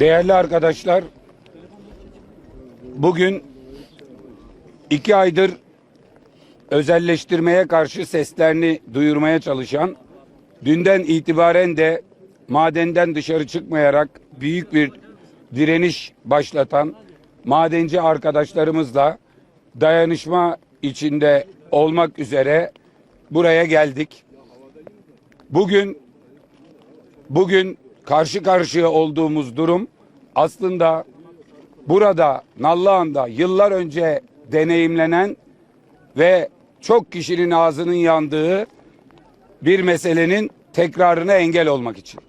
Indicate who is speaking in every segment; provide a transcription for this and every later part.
Speaker 1: Değerli arkadaşlar, bugün iki aydır özelleştirmeye karşı seslerini duyurmaya çalışan, dünden itibaren de madenden dışarı çıkmayarak büyük bir direniş başlatan madenci arkadaşlarımızla dayanışma içinde olmak üzere buraya geldik. Bugün bugün karşı karşıya olduğumuz durum aslında burada Nallıhan'da yıllar önce deneyimlenen ve çok kişinin ağzının yandığı bir meselenin tekrarına engel olmak için.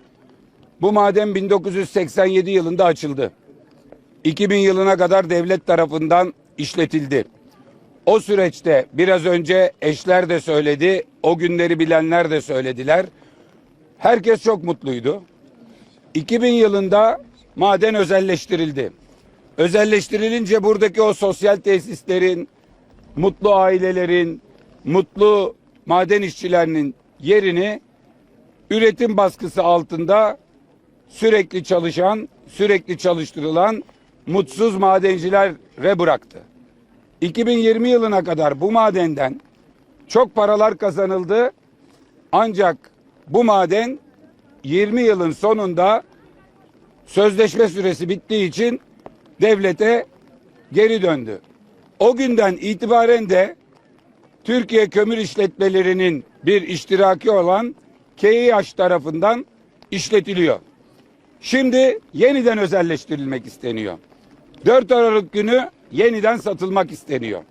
Speaker 1: Bu maden 1987 yılında açıldı. 2000 yılına kadar devlet tarafından işletildi. O süreçte biraz önce eşler de söyledi, o günleri bilenler de söylediler. Herkes çok mutluydu. 2000 yılında maden özelleştirildi. Özelleştirilince buradaki o sosyal tesislerin, mutlu ailelerin, mutlu maden işçilerinin yerini üretim baskısı altında sürekli çalışan, sürekli çalıştırılan mutsuz madencilere bıraktı. 2020 yılına kadar bu madenden çok paralar kazanıldı. Ancak bu maden 20 yılın sonunda sözleşme süresi bittiği için devlete geri döndü. O günden itibaren de Türkiye Kömür İşletmelerinin bir iştiraki olan KİH tarafından işletiliyor. Şimdi yeniden özelleştirilmek isteniyor. 4 Aralık günü yeniden satılmak isteniyor.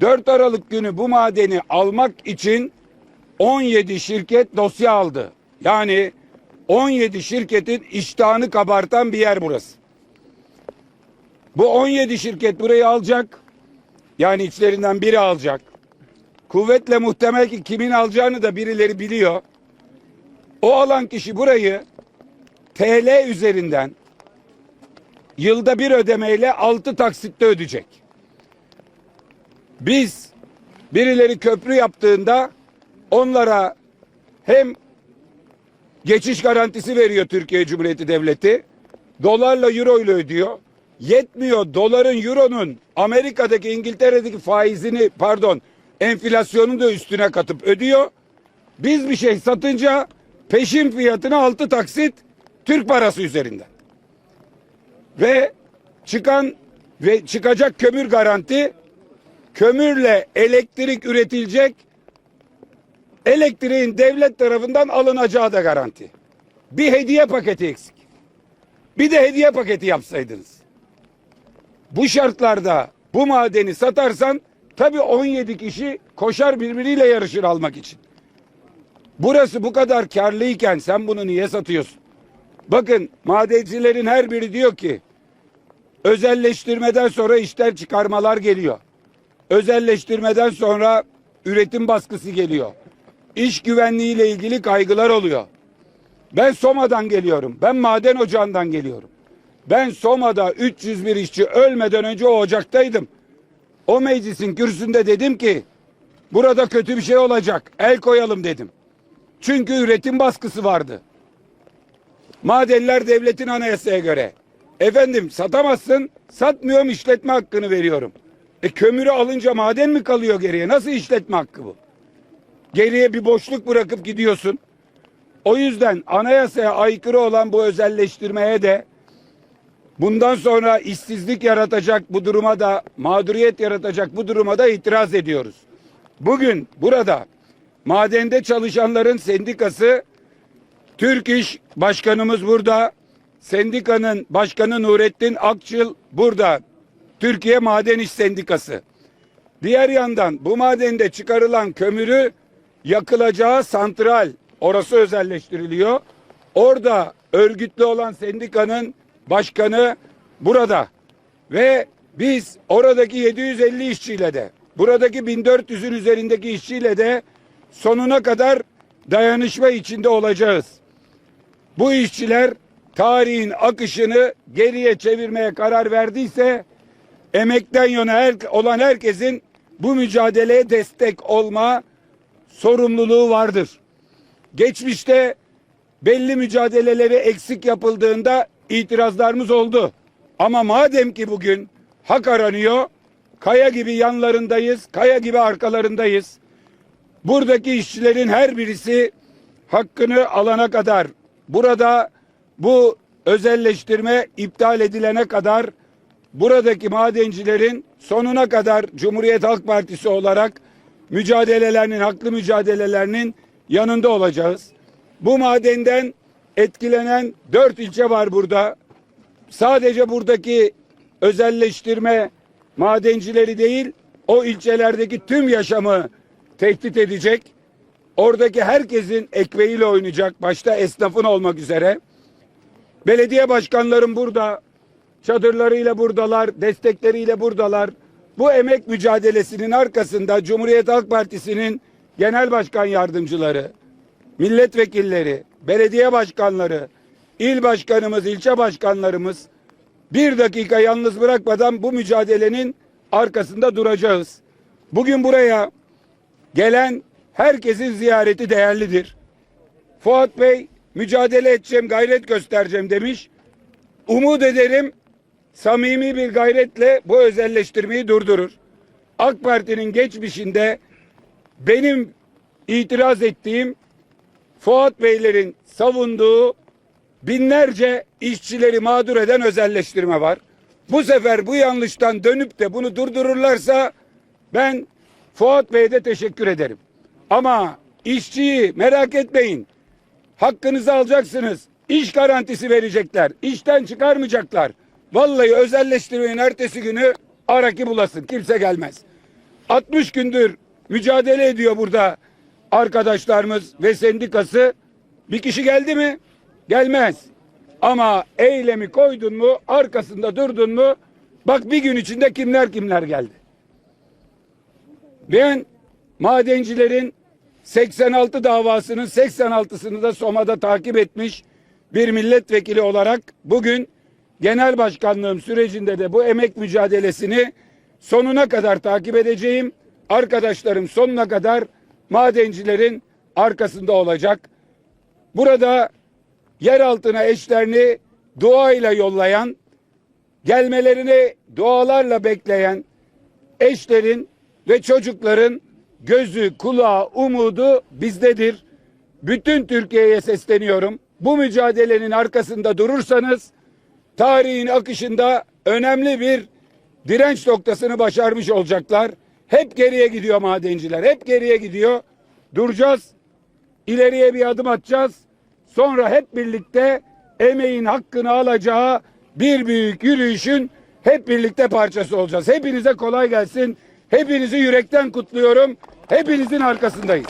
Speaker 1: 4 Aralık günü bu madeni almak için 17 şirket dosya aldı. Yani 17 şirketin iştahını kabartan bir yer burası. Bu 17 şirket burayı alacak. Yani içlerinden biri alacak. Kuvvetle muhtemel ki kimin alacağını da birileri biliyor. O alan kişi burayı TL üzerinden yılda bir ödemeyle 6 taksitte ödeyecek. Biz birileri köprü yaptığında onlara hem geçiş garantisi veriyor Türkiye Cumhuriyeti Devleti. Dolarla euro ile ödüyor. Yetmiyor doların euronun Amerika'daki İngiltere'deki faizini pardon enflasyonunu da üstüne katıp ödüyor. Biz bir şey satınca peşin fiyatına altı taksit Türk parası üzerinden. Ve çıkan ve çıkacak kömür garanti kömürle elektrik üretilecek elektriğin devlet tarafından alınacağı da garanti. Bir hediye paketi eksik. Bir de hediye paketi yapsaydınız. Bu şartlarda bu madeni satarsan tabii 17 kişi koşar birbiriyle yarışır almak için. Burası bu kadar karlıyken sen bunu niye satıyorsun? Bakın madencilerin her biri diyor ki özelleştirmeden sonra işler çıkarmalar geliyor. Özelleştirmeden sonra üretim baskısı geliyor. İş güvenliği ile ilgili kaygılar oluyor. Ben Soma'dan geliyorum. Ben maden ocağından geliyorum. Ben Soma'da 301 işçi ölmeden önce o ocaktaydım. O meclisin kürsünde dedim ki burada kötü bir şey olacak. El koyalım dedim. Çünkü üretim baskısı vardı. Madenler devletin anayasaya göre. Efendim satamazsın, satmıyorum işletme hakkını veriyorum. E kömürü alınca maden mi kalıyor geriye? Nasıl işletme hakkı bu? Geriye bir boşluk bırakıp gidiyorsun. O yüzden anayasaya aykırı olan bu özelleştirmeye de bundan sonra işsizlik yaratacak bu duruma da mağduriyet yaratacak bu duruma da itiraz ediyoruz. Bugün burada madende çalışanların sendikası Türk İş Başkanımız burada. Sendikanın başkanı Nurettin Akçıl burada. Türkiye Maden İş Sendikası. Diğer yandan bu madende çıkarılan kömürü yakılacağı santral orası özelleştiriliyor. Orada örgütlü olan sendikanın başkanı burada. Ve biz oradaki 750 işçiyle de buradaki 1400'ün üzerindeki işçiyle de sonuna kadar dayanışma içinde olacağız. Bu işçiler tarihin akışını geriye çevirmeye karar verdiyse emekten yana her, olan herkesin bu mücadeleye destek olma sorumluluğu vardır. Geçmişte belli mücadeleleri eksik yapıldığında itirazlarımız oldu. Ama madem ki bugün hak aranıyor, kaya gibi yanlarındayız, kaya gibi arkalarındayız. Buradaki işçilerin her birisi hakkını alana kadar, burada bu özelleştirme iptal edilene kadar buradaki madencilerin sonuna kadar Cumhuriyet Halk Partisi olarak mücadelelerinin, haklı mücadelelerinin yanında olacağız. Bu madenden etkilenen dört ilçe var burada. Sadece buradaki özelleştirme madencileri değil, o ilçelerdeki tüm yaşamı tehdit edecek. Oradaki herkesin ekmeğiyle oynayacak, başta esnafın olmak üzere. Belediye başkanlarım burada, çadırlarıyla buradalar, destekleriyle buradalar. Bu emek mücadelesinin arkasında Cumhuriyet Halk Partisi'nin genel başkan yardımcıları, milletvekilleri, belediye başkanları, il başkanımız, ilçe başkanlarımız bir dakika yalnız bırakmadan bu mücadelenin arkasında duracağız. Bugün buraya gelen herkesin ziyareti değerlidir. Fuat Bey mücadele edeceğim, gayret göstereceğim demiş. Umut ederim samimi bir gayretle bu özelleştirmeyi durdurur. AK Parti'nin geçmişinde benim itiraz ettiğim Fuat Beylerin savunduğu binlerce işçileri mağdur eden özelleştirme var. Bu sefer bu yanlıştan dönüp de bunu durdururlarsa ben Fuat Bey'e de teşekkür ederim. Ama işçiyi merak etmeyin. Hakkınızı alacaksınız. İş garantisi verecekler. İşten çıkarmayacaklar. Vallahi özelleştirmenin ertesi günü araki bulasın. Kimse gelmez. 60 gündür mücadele ediyor burada arkadaşlarımız ve sendikası. Bir kişi geldi mi? Gelmez. Ama eylemi koydun mu, arkasında durdun mu? Bak bir gün içinde kimler kimler geldi. Ben madencilerin 86 davasının 86'sını da Soma'da takip etmiş bir milletvekili olarak bugün genel başkanlığım sürecinde de bu emek mücadelesini sonuna kadar takip edeceğim. Arkadaşlarım sonuna kadar madencilerin arkasında olacak. Burada yer altına eşlerini duayla yollayan, gelmelerini dualarla bekleyen eşlerin ve çocukların gözü, kulağı, umudu bizdedir. Bütün Türkiye'ye sesleniyorum. Bu mücadelenin arkasında durursanız tarihin akışında önemli bir direnç noktasını başarmış olacaklar. Hep geriye gidiyor madenciler. Hep geriye gidiyor. Duracağız. İleriye bir adım atacağız. Sonra hep birlikte emeğin hakkını alacağı bir büyük yürüyüşün hep birlikte parçası olacağız. Hepinize kolay gelsin. Hepinizi yürekten kutluyorum. Hepinizin arkasındayız.